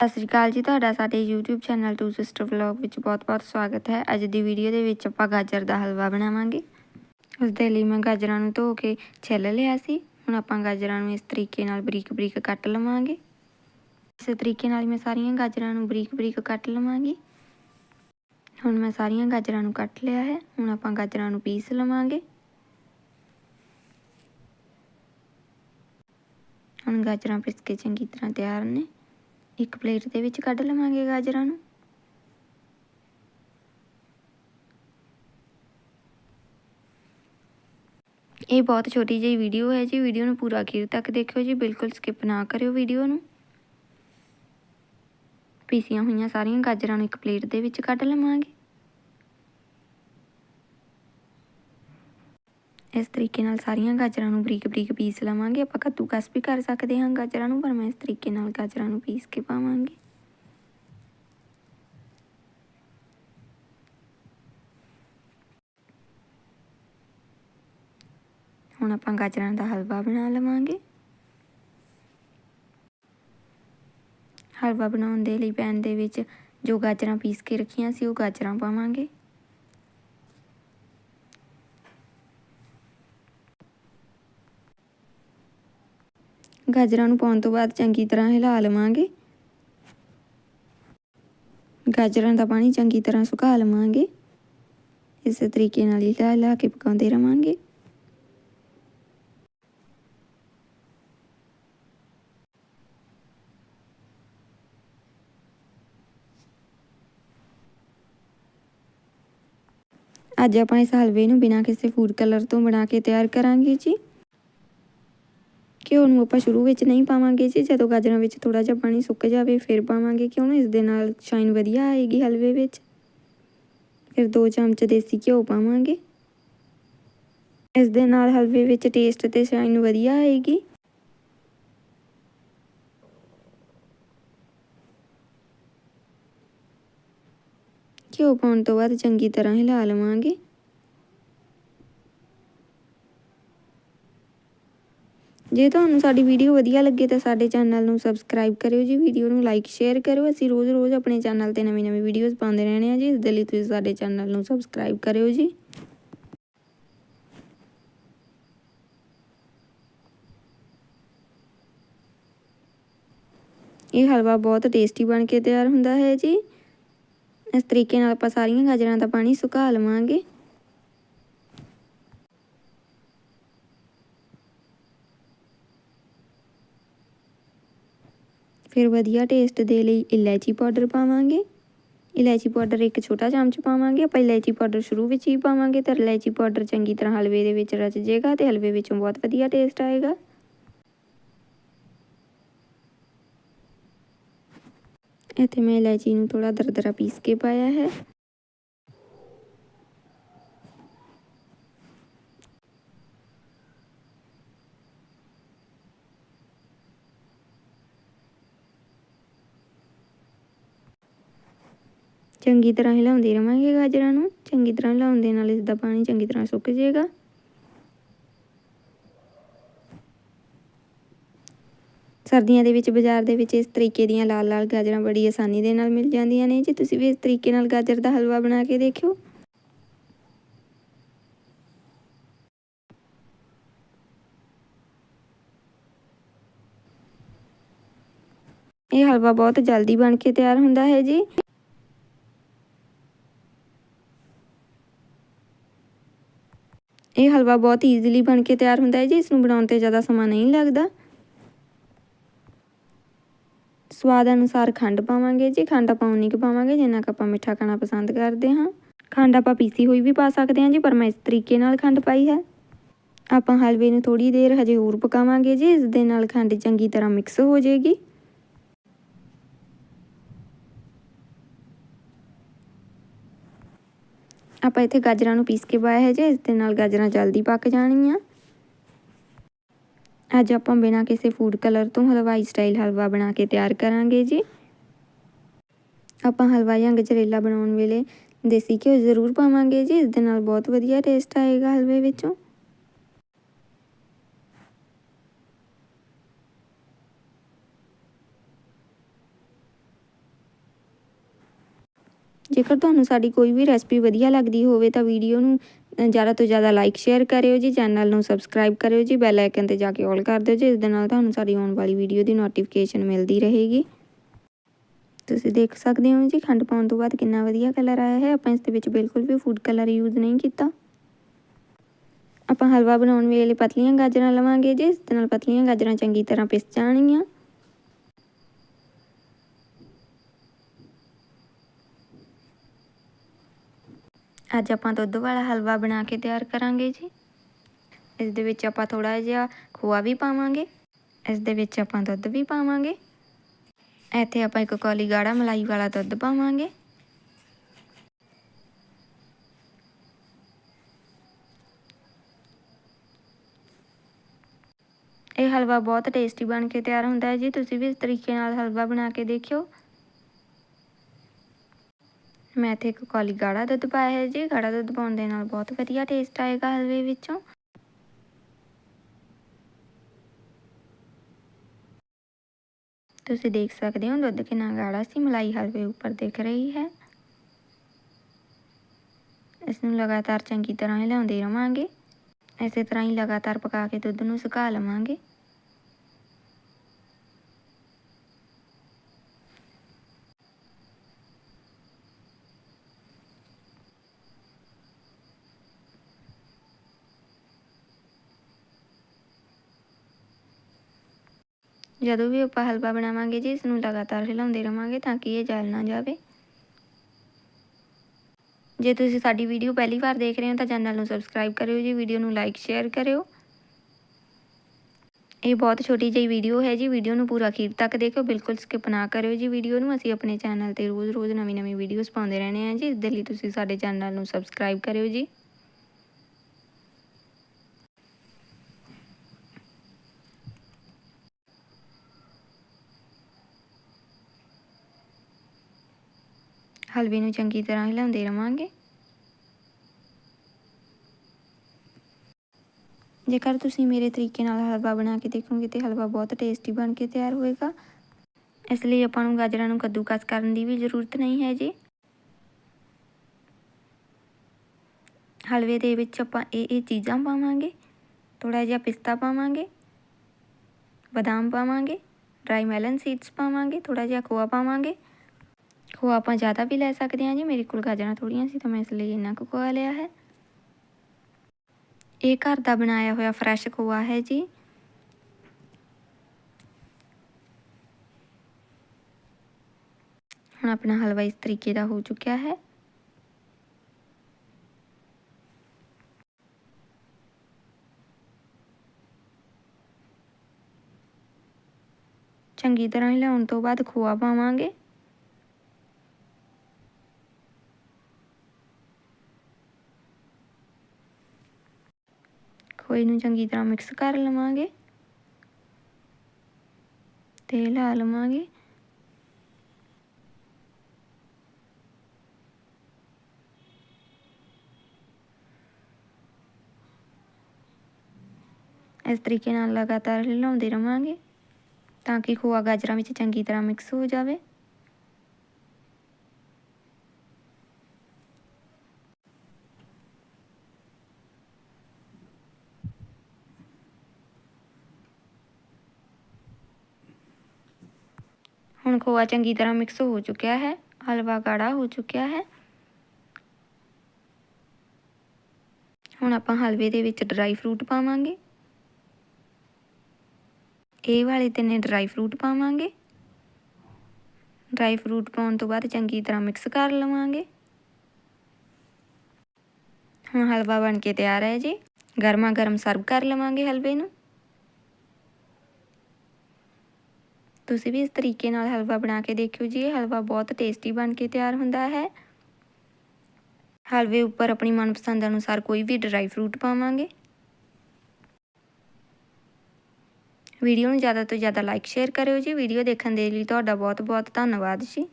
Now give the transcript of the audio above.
ਸਤਿ ਸ਼੍ਰੀ ਅਕਾਲ ਜੀ, ਤੁਹਾਡਾ ਸਾਡੇ YouTube channel two sister vlog ਵਿੱਚ ਬਹੁਤ-ਬਹੁਤ ਸਵਾਗਤ ਹੈ। ਅੱਜ ਦੀ ਵੀਡੀਓ ਦੇ ਵਿੱਚ ਆਪਾਂ ਗਾਜਰ ਦਾ ਹਲਵਾ ਬਣਾਵਾਂਗੇ। ਉਸ ਦੇ ਲਈ ਮੈਂ ਗਾਜਰਾਂ ਨੂੰ ਧੋ ਕੇ ਛਿੱਲ ਲਿਆ ਸੀ। ਹੁਣ ਆਪਾਂ ਗਾਜਰਾਂ ਨੂੰ ਇਸ ਤਰੀਕੇ ਨਾਲ ਬਰੀਕ-ਬਰੀਕ ਕੱਟ ਲਵਾਂਗੇ। ਇਸੇ ਤਰੀਕੇ ਨਾਲ ਮੈਂ ਸਾਰੀਆਂ ਗਾਜਰਾਂ ਨੂੰ ਬਰੀਕ-ਬਰੀਕ ਕੱਟ ਲਵਾਂਗੀ। ਹੁਣ ਮੈਂ ਸਾਰੀਆਂ ਗਾਜਰਾਂ ਨੂੰ ਕੱਟ ਲਿਆ ਹੈ। ਹੁਣ ਆਪਾਂ ਗਾਜਰਾਂ ਨੂੰ ਪੀਸ ਲਵਾਂਗੇ। ਹੁਣ ਗਾਜਰਾਂ ਪਿਸ ਕੇ ਚੰਗੀ ਤਰ੍ਹਾਂ ਤਿਆਰ ਨੇ। ਇੱਕ ਪਲੇਟ ਦੇ ਵਿੱਚ ਕੱਢ ਲਵਾਂਗੇ ਗਾਜਰਾਂ ਨੂੰ। ਇਹ ਬਹੁਤ ਛੋਟੀ ਜਿਹੀ ਵੀਡੀਓ ਹੈ ਜੀ। ਵੀਡੀਓ ਨੂੰ ਪੂਰਾ ਅਖੀਰ ਤੱਕ ਦੇਖਿਓ ਜੀ। ਬਿਲਕੁਲ ਸਕਿਪ ਨਾ ਕਰਿਓ ਵੀਡੀਓ ਨੂੰ। ਪੀਸੀਆਂ ਹੋਈਆਂ ਸਾਰੀਆਂ ਗਾਜਰਾਂ ਨੂੰ ਇੱਕ ਪਲੇਟ ਦੇ ਵਿੱਚ ਕੱਢ ਲਵਾਂਗੇ। ਇਸ ਤਰੀਕੇ ਨਾਲ ਸਾਰੀਆਂ ਗਾਜਰਾਂ ਨੂੰ ਬਰੀਕ ਬਰੀਕ ਪੀਸ ਲਵਾਂਗੇ। ਆਪਾਂ ਕੱਦੂਕਸ ਵੀ ਕਰ ਸਕਦੇ ਹਾਂ ਗਾਜਰਾਂ ਨੂੰ, ਪਰ ਮੈਂ ਇਸ ਤਰੀਕੇ ਨਾਲ ਗਾਜਰਾਂ ਨੂੰ ਪੀਸ ਕੇ ਪਾਵਾਂਗੇ। ਹੁਣ ਆਪਾਂ ਗਾਜਰਾਂ ਦਾ ਹਲਵਾ ਬਣਾ ਲਵਾਂਗੇ। ਹਲਵਾ ਬਣਾਉਣ ਦੇ ਲਈ ਪੈਨ ਦੇ ਵਿੱਚ ਜੋ ਗਾਜਰਾਂ ਪੀਸ ਕੇ ਰੱਖੀਆਂ ਸੀ, ਉਹ ਗਾਜਰਾਂ ਪਾਵਾਂਗੇ। ਗਾਜਰਾਂ ਨੂੰ ਪਾਉਣ ਤੋਂ ਬਾਅਦ ਚੰਗੀ ਤਰ੍ਹਾਂ ਹਿਲਾ ਲਵਾਂਗੇ। ਗਾਜਰਾਂ ਦਾ ਪਾਣੀ ਚੰਗੀ ਤਰ੍ਹਾਂ ਸੁਕਾ ਲਵਾਂਗੇ। ਇਸੇ ਤਰੀਕੇ ਨਾਲ ਹਿਲਾ ਹਿਲਾ ਕੇ ਪਕਾਉਂਦੇ ਰਵਾਂਗੇ। ਅੱਜ ਆਪਾਂ ਇਸ ਹਲਵੇ ਨੂੰ ਬਿਨਾਂ ਕਿਸੇ ਫੂਡ ਕਲਰ ਤੋਂ ਬਣਾ ਕੇ ਤਿਆਰ ਕਰਾਂਗੇ ਜੀ। ਘਿਓ ਨੂੰ ਆਪਾਂ ਸ਼ੁਰੂ ਵਿੱਚ ਨਹੀਂ ਪਾਵਾਂਗੇ ਜੀ। ਜਦੋਂ ਗਾਜਰਾਂ ਵਿੱਚ ਥੋੜਾ ਜਿਹਾ ਪਾਣੀ ਸੁੱਕ ਜਾਵੇ, ਫਿਰ ਪਾਵਾਂਗੇ ਕਿਉਂ ਨਾ। ਇਸ ਦੇ ਨਾਲ ਸ਼ਾਈਨ ਵਧੀਆ ਆਏਗੀ ਹਲਵੇ ਵਿੱਚ। ਫਿਰ 2 ਚਮਚ ਦੇਸੀ ਘਿਓ ਪਾਵਾਂਗੇ। ਇਸ ਦੇ ਨਾਲ ਹਲਵੇ ਵਿੱਚ ਟੇਸਟ ਤੇ ਸ਼ਾਈਨ ਵਧੀਆ ਆਏਗੀ। ਘਿਓ ਪਾਉਣ ਤੋਂ ਬਾਅਦ ਚੰਗੀ ਤਰ੍ਹਾਂ ਹਿਲਾ ਲਵਾਂਗੇ। ਜੇ ਤੁਹਾਨੂੰ ਸਾਡੀ ਵੀਡੀਓ ਵਧੀਆ ਲੱਗੇ ਤਾਂ ਸਾਡੇ ਚੈਨਲ ਨੂੰ ਸਬਸਕ੍ਰਾਈਬ ਕਰਿਓ ਜੀ, ਵੀਡੀਓ ਨੂੰ ਲਾਈਕ ਸ਼ੇਅਰ ਕਰਿਓ। ਅਸੀਂ ਰੋਜ਼-ਰੋਜ਼ ਆਪਣੇ ਚੈਨਲ ਤੇ ਨਵੀਂ-ਨਵੀਂ ਵੀਡੀਓਜ਼ ਪਾਉਂਦੇ ਰਹਿੰਦੇ ਆ ਜੀ, ਇਸ ਦੇ ਲਈ ਤੁਸੀਂ ਸਾਡੇ ਚੈਨਲ ਨੂੰ ਸਬਸਕ੍ਰਾਈਬ ਕਰਿਓ ਜੀ। ਇਹ ਹਲਵਾ ਬਹੁਤ ਟੇਸਟੀ ਬਣ ਕੇ ਤਿਆਰ ਹੁੰਦਾ ਹੈ ਜੀ। ਇਸ ਤਰੀਕੇ ਨਾਲ ਆਪਾਂ ਸਾਰੀਆਂ ਗਾਜਰਾਂ ਦਾ ਪਾਣੀ ਸੁਕਾ ਲਵਾਂਗੇ। ਫਿਰ ਵਧੀਆ ਟੇਸਟ ਦੇ ਲਈ ਇਲਾਇਚੀ ਪਾਊਡਰ ਪਾਵਾਂਗੇ। ਇਲਾਇਚੀ ਪਾਊਡਰ ਇੱਕ ਛੋਟਾ ਚਮਚ ਪਾਵਾਂਗੇ। ਆਪਾਂ ਇਲਾਇਚੀ ਪਾਊਡਰ ਸ਼ੁਰੂ ਵਿੱਚ ਹੀ ਪਾਵਾਂਗੇ। ਤਾਂ ਇਲਾਇਚੀ ਪਾਊਡਰ ਚੰਗੀ ਤਰ੍ਹਾਂ ਹਲਵੇ ਦੇ ਵਿੱਚ ਰਚ ਜਾਏਗਾ ਤੇ ਹਲਵੇ ਵਿੱਚੋਂ ਬਹੁਤ ਵਧੀਆ ਟੇਸਟ ਆਏਗਾ। ਇੱਥੇ ਮੈਂ ਇਲਾਇਚੀ ਨੂੰ ਥੋੜਾ ਦਰਦਰਾ ਪੀਸ ਕੇ ਪਾਇਆ ਹੈ। ਚੰਗੀ ਤਰ੍ਹਾਂ ਹਿਲਾਉਂਦੇ ਰਵਾਂਗੇ ਗਾਜਰਾਂ ਨੂੰ। ਚੰਗੀ ਤਰ੍ਹਾਂ ਹਿਲਾਉਣ ਦੇ ਨਾਲ ਇਸ ਦਾ ਪਾਣੀ ਚੰਗੀ ਤਰ੍ਹਾਂ ਸੁੱਕ ਜਾਏਗਾ। ਸਰਦੀਆਂ ਦੇ ਵਿੱਚ, ਬਾਜ਼ਾਰ ਦੇ ਵਿੱਚ ਇਸ ਤਰੀਕੇ ਦੀਆਂ ਲਾਲ ਲਾਲ ਗਾਜਰਾਂ ਬੜੀ ਆਸਾਨੀ ਦੇ ਨਾਲ ਮਿਲ ਜਾਂਦੀਆਂ ਨੇ। ਜੀ ਤੁਸੀਂ ਵੀ ਇਸ ਤਰੀਕੇ ਨਾਲ ਗਾਜਰ ਦਾ ਹਲਵਾ ਬਣਾ ਕੇ ਦੇਖਿਓ। ਇਹ ਹਲਵਾ ਬਹੁਤ ਜਲਦੀ ਬਣ ਕੇ ਤਿਆਰ ਹੁੰਦਾ ਹੈ ਜੀ। ਇਹ ਹਲਵਾ ਬਹੁਤ ਈਜ਼ੀਲੀ ਬਣ ਕੇ ਤਿਆਰ ਹੁੰਦਾ ਹੈ ਜੀ ਇਸ ਨੂੰ ਬਣਾਉਣ ਤੇ ਜ਼ਿਆਦਾ ਸਮਾਂ ਨਹੀਂ ਲੱਗਦਾ। ਸਵਾਦ ਅਨੁਸਾਰ ਖੰਡ ਪਾਵਾਂਗੇ ਜੀ, ਖੰਡ ਆਪਾਂ ਉਨੀ ਕੁ ਪਾਵਾਂਗੇ ਜਿੰਨਾ ਕੁ ਆਪਾਂ ਮਿੱਠਾ ਖਾਣਾ ਪਸੰਦ ਕਰਦੇ ਹਾਂ। ਖੰਡ ਆਪਾਂ ਪੀਸੀ ਹੋਈ ਵੀ ਪਾ ਸਕਦੇ ਹਾਂ ਜੀ, ਪਰ ਮੈਂ ਇਸ ਤਰੀਕੇ ਨਾਲ ਖੰਡ ਪਾਈ ਹੈ। ਆਪਾਂ ਹਲਵੇ ਨੂੰ ਥੋੜੀ ਦੇਰ ਹਜੇ ਹੋਰ ਪਕਾਵਾਂਗੇ ਜੀ, ਇਸ ਦੇ ਨਾਲ ਖੰਡ ਚੰਗੀ ਤਰ੍ਹਾਂ ਮਿਕਸ ਹੋ ਜਾਏਗੀ। ਆਪਾਂ ਇੱਥੇ ਗਾਜਰਾਂ ਨੂੰ ਪੀਸ ਕੇ ਪਾਇਆ ਹੈ ਜੀ, ਇਸ ਦੇ ਨਾਲ ਗਾਜਰਾਂ ਜਲਦੀ ਪੱਕ ਜਾਣਗੀਆਂ। ਅੱਜ ਆਪਾਂ ਬਿਨਾਂ ਕਿਸੇ ਫੂਡ ਕਲਰ ਤੋਂ ਹਲਵਾਈ ਸਟਾਈਲ ਹਲਵਾ ਬਣਾ ਕੇ ਤਿਆਰ ਕਰਾਂਗੇ ਜੀ। ਆਪਾਂ ਹਲਵਾ ਜਾਂ ਗਜਰੇਲਾ ਬਣਾਉਣ ਵੇਲੇ ਦੇਸੀ ਘਿਓ ਜ਼ਰੂਰ ਪਾਵਾਂਗੇ ਜੀ, ਇਸ ਦੇ ਨਾਲ ਬਹੁਤ ਵਧੀਆ ਟੇਸਟ ਆਏਗਾ ਹਲਵੇ ਵਿੱਚੋਂ। ਜੇਕਰ ਤੁਹਾਨੂੰ ਸਾਡੀ ਕੋਈ ਵੀ ਰੈਸਪੀ ਵਧੀਆ ਲੱਗਦੀ ਹੋਵੇ ਤਾਂ ਵੀਡੀਓ ਨੂੰ ਜ਼ਿਆਦਾ ਤੋਂ ਜ਼ਿਆਦਾ ਲਾਈਕ ਸ਼ੇਅਰ ਕਰਿਓ ਜੀ ਚੈਨਲ ਨੂੰ ਸਬਸਕ੍ਰਾਈਬ ਕਰਿਓ ਜੀ ਬੈਲ ਆਈਕਨ ਤੇ ਜਾ ਕੇ ਆਲ ਕਰ ਦਿਓ ਜੀ, ਇਸ ਦੇ ਨਾਲ ਤੁਹਾਨੂੰ ਸਾਡੀ ਆਉਣ ਵਾਲੀ ਵੀਡੀਓ ਦੀ ਨੋਟੀਫਿਕੇਸ਼ਨ ਮਿਲਦੀ ਰਹੇਗੀ। ਤੁਸੀਂ ਦੇਖ ਸਕਦੇ ਹੋ ਜੀ, ਖੰਡ ਪਾਉਣ ਤੋਂ ਬਾਅਦ ਕਿੰਨਾ ਵਧੀਆ ਕਲਰ ਆਇਆ ਹੈ। ਆਪਾਂ ਇਸ ਦੇ ਵਿੱਚ ਬਿਲਕੁਲ ਵੀ ਫੂਡ ਕਲਰ ਯੂਜ਼ ਨਹੀਂ ਕੀਤਾ। ਆਪਾਂ ਹਲਵਾ ਬਣਾਉਣ ਵੇਲੇ ਪਤਲੀਆਂ ਗਾਜਰਾਂ ਲਵਾਂਗੇ ਜੀ, ਇਸ ਦੇ ਨਾਲ ਪਤਲੀਆਂ ਗਾਜਰਾਂ ਚੰਗੀ ਤਰ੍ਹਾਂ ਪਿਸ ਜਾਣਗੀਆਂ। ਅੱਜ ਆਪਾਂ ਦੁੱਧ ਵਾਲਾ ਹਲਵਾ ਬਣਾ ਕੇ ਤਿਆਰ ਕਰਾਂਗੇ ਜੀ। ਇਸ ਦੇ ਵਿੱਚ ਆਪਾਂ ਥੋੜਾ ਜਿਹਾ ਖੋਆ ਵੀ ਪਾਵਾਂਗੇ। ਇਸ ਦੇ ਵਿੱਚ ਆਪਾਂ ਦੁੱਧ ਵੀ ਪਾਵਾਂਗੇ। ਇੱਥੇ ਆਪਾਂ ਇੱਕ ਕੌਲੀ ਗਾੜਾ ਮਲਾਈ ਵਾਲਾ ਦੁੱਧ ਪਾਵਾਂਗੇ। ਇਹ ਹਲਵਾ ਬਹੁਤ ਟੇਸਟੀ ਬਣ ਕੇ ਤਿਆਰ ਹੁੰਦਾ ਹੈ ਜੀ। ਤੁਸੀਂ ਵੀ ਇਸ ਤਰੀਕੇ ਨਾਲ ਹਲਵਾ ਬਣਾ ਕੇ ਦੇਖਿਓ। ਮੈਂ ਇੱਥੇ ਇੱਕ ਕੌਲੀ ਗਾੜਾ ਦੁੱਧ ਪਾਇਆ ਹੈ ਜੀ। ਗਾੜਾ ਦੁੱਧ ਪਾਉਣ ਦੇ ਨਾਲ ਬਹੁਤ ਵਧੀਆ ਟੇਸਟ ਆਏਗਾ ਹਲਵੇ ਵਿੱਚੋਂ। ਤੁਸੀਂ ਦੇਖ ਸਕਦੇ ਹੋ ਦੁੱਧ ਕਿੰਨਾ ਗਾੜਾ ਸੀ। ਮਲਾਈ ਹਲਵੇ ਉੱਪਰ ਦਿਖ ਰਹੀ ਹੈ। ਇਸ ਨੂੰ ਲਗਾਤਾਰ ਚੰਗੀ ਤਰ੍ਹਾਂ ਹਿਲਾਉਂਦੇ ਰਵਾਂਗੇ। ਇਸੇ ਤਰ੍ਹਾਂ ਹੀ ਲਗਾਤਾਰ ਪਕਾ ਕੇ ਦੁੱਧ ਨੂੰ ਸੁਕਾ ਲਵਾਂਗੇ। ਜਦੋਂ ਵੀ ਆਪਾਂ ਹਲਵਾ ਬਣਾਵਾਂਗੇ ਜੀ ਇਸ ਨੂੰ ਲਗਾਤਾਰ ਹਿਲਾਉਂਦੇ ਰਵਾਂਗੇ ਤਾਂ ਕਿ ਇਹ ਜਲ ਨਾ ਜਾਵੇ। ਜੇ ਤੁਸੀਂ ਸਾਡੀ ਵੀਡੀਓ ਪਹਿਲੀ ਵਾਰ ਦੇਖ ਰਹੇ ਹੋ ਤਾਂ ਚੈਨਲ ਨੂੰ ਸਬਸਕ੍ਰਾਈਬ ਕਰਿਓ ਜੀ, ਵੀਡੀਓ ਨੂੰ ਲਾਈਕ, ਸ਼ੇਅਰ ਕਰਿਓ। ਇਹ ਬਹੁਤ ਛੋਟੀ ਜਿਹੀ ਵੀਡੀਓ ਹੈ ਜੀ, ਵੀਡੀਓ ਨੂੰ ਪੂਰਾ ਅਖੀਰ ਤੱਕ ਦੇਖਿਓ, ਬਿਲਕੁਲ ਸਕਿਪ ਨਾ ਕਰਿਓ ਜੀ ਵੀਡੀਓ ਨੂੰ। ਅਸੀਂ ਆਪਣੇ ਚੈਨਲ ਤੇ ਰੋਜ਼-ਰੋਜ਼ ਨਵੀਂ-ਨਵੀਂ ਵੀਡੀਓਜ਼ ਪਾਉਂਦੇ ਰਹਿੰਦੇ ਹਾਂ ਜੀ, ਇਸ ਦੇ ਲਈ ਤੁਸੀਂ ਸਾਡੇ ਚੈਨਲ ਨੂੰ ਸਬਸਕ੍ਰਾਈਬ ਕਰਿਓ ਜੀ। ਹਲਵੇ ਨੂੰ ਚੰਗੀ ਤਰ੍ਹਾਂ ਹਿਲਾਉਂਦੇ ਰਵਾਂਗੇ। ਜੇਕਰ ਤੁਸੀਂ ਮੇਰੇ ਤਰੀਕੇ ਨਾਲ ਹਲਵਾ ਬਣਾ ਕੇ ਦੇਖੋਗੇ ਤੇ ਹਲਵਾ ਬਹੁਤ ਟੇਸਟੀ ਬਣ ਕੇ ਤਿਆਰ ਹੋਏਗਾ। ਇਸ ਲਈ ਆਪਾਂ ਨੂੰ ਗਾਜਰਾਂ ਨੂੰ ਕੱਦੂਕਸ ਕਰਨ ਦੀ ਵੀ ਜ਼ਰੂਰਤ ਨਹੀਂ ਹੈ ਜੀ। ਹਲਵੇ ਦੇ ਵਿੱਚ ਆਪਾਂ ਇਹ ਇਹ ਚੀਜ਼ਾਂ ਪਾਵਾਂਗੇ ਥੋੜਾ ਜਿਹਾ ਪਿਸਤਾ ਪਾਵਾਂਗੇ, ਬਦਾਮ ਪਾਵਾਂਗੇ, ਡਰਾਈ ਮੈਲਨ ਸੀਡਸ ਪਾਵਾਂਗੇ ਥੋੜਾ ਜਿਹਾ ਖੋਆ ਪਾਵਾਂਗੇ। ਖੋਆ ਆਪਾਂ ਜ਼ਿਆਦਾ ਵੀ ਲੈ ਸਕਦੇ ਹਾਂ ਜੀ। ਮੇਰੇ ਕੋਲ ਗਾਜਰਾਂ ਥੋੜੀਆਂ ਸੀ, ਤਾਂ ਮੈਂ ਇਸ ਲਈ ਇੰਨਾ ਕੁ ਖੋਆ ਲਿਆ ਹੈ। ਇਹ ਘਰ ਦਾ ਬਣਾਇਆ ਹੋਇਆ ਫਰੈਸ਼ ਖੋਆ ਹੈ ਜੀ। ਹੁਣ ਆਪਣਾ ਹਲਵਾ ਇਸ ਤਰੀਕੇ ਦਾ ਹੋ ਚੁੱਕਿਆ ਹੈ। ਚੰਗੀ ਤਰ੍ਹਾਂ ਹਿਲਾਉਣ ਤੋਂ ਬਾਅਦ ਖੋਆ ਪਾਵਾਂਗੇ। ਖੋਏ ਨੂੰ ਚੰਗੀ ਤਰ੍ਹਾਂ ਮਿਕਸ ਕਰ ਲਵਾਂਗੇ। ਤੇ ਲਾ ਲਵਾਂਗੇ। ਇਸ ਤਰੀਕੇ ਨਾਲ ਲਗਾਤਾਰ ਹਿਲਾਉਂਦੇ ਰਵਾਂਗੇ ਤਾਂ ਕਿ ਖੋਆ ਗਾਜਰਾਂ ਵਿੱਚ ਚੰਗੀ ਤਰ੍ਹਾਂ ਮਿਕਸ ਹੋ ਜਾਵੇ। ਹੁਣ ਖੋਆ ਚੰਗੀ ਤਰ੍ਹਾਂ ਮਿਕਸ ਹੋ ਚੁੱਕਿਆ ਹੈ, ਹਲਵਾ ਗਾੜਾ ਹੋ ਚੁੱਕਿਆ ਹੈ। ਹੁਣ ਆਪਾਂ ਹਲਵੇ ਦੇ ਵਿੱਚ ਡਰਾਈ ਫਰੂਟ ਪਾਵਾਂਗੇ। ਇਹ ਵਾਲੇ ਤਿੰਨੇ ਡਰਾਈ ਫਰੂਟ ਪਾਵਾਂਗੇ। ਡਰਾਈ ਫਰੂਟ ਪਾਉਣ ਤੋਂ ਬਾਅਦ ਚੰਗੀ ਤਰ੍ਹਾਂ ਮਿਕਸ ਕਰ ਲਵਾਂਗੇ। ਹੁਣ ਹਲਵਾ ਬਣ ਕੇ ਤਿਆਰ ਹੈ ਜੀ। ਗਰਮਾ ਗਰਮ ਸਰਵ ਕਰ ਲਵਾਂਗੇ ਹਲਵੇ ਨੂੰ। ਤੁਸੀਂ ਵੀ ਇਸ ਤਰੀਕੇ ਨਾਲ ਹਲਵਾ ਬਣਾ ਕੇ ਦੇਖਿਓ ਜੀ, ਇਹ ਹਲਵਾ ਬਹੁਤ ਟੇਸਟੀ ਬਣ ਕੇ ਤਿਆਰ ਹੁੰਦਾ ਹੈ। ਹਲਵੇ ਉੱਪਰ ਆਪਣੀ ਮਨਪਸੰਦ ਅਨੁਸਾਰ ਕੋਈ ਵੀ ਡਰਾਈ ਫਰੂਟ ਪਾਵਾਂਗੇ। ਵੀਡੀਓ ਨੂੰ ਜ਼ਿਆਦਾ ਤੋਂ ਜ਼ਿਆਦਾ ਲਾਈਕ ਸ਼ੇਅਰ ਕਰਿਓ ਜੀ। ਵੀਡੀਓ ਦੇਖਣ ਦੇ ਲਈ ਤੁਹਾਡਾ ਬਹੁਤ ਬਹੁਤ ਧੰਨਵਾਦ ਜੀ।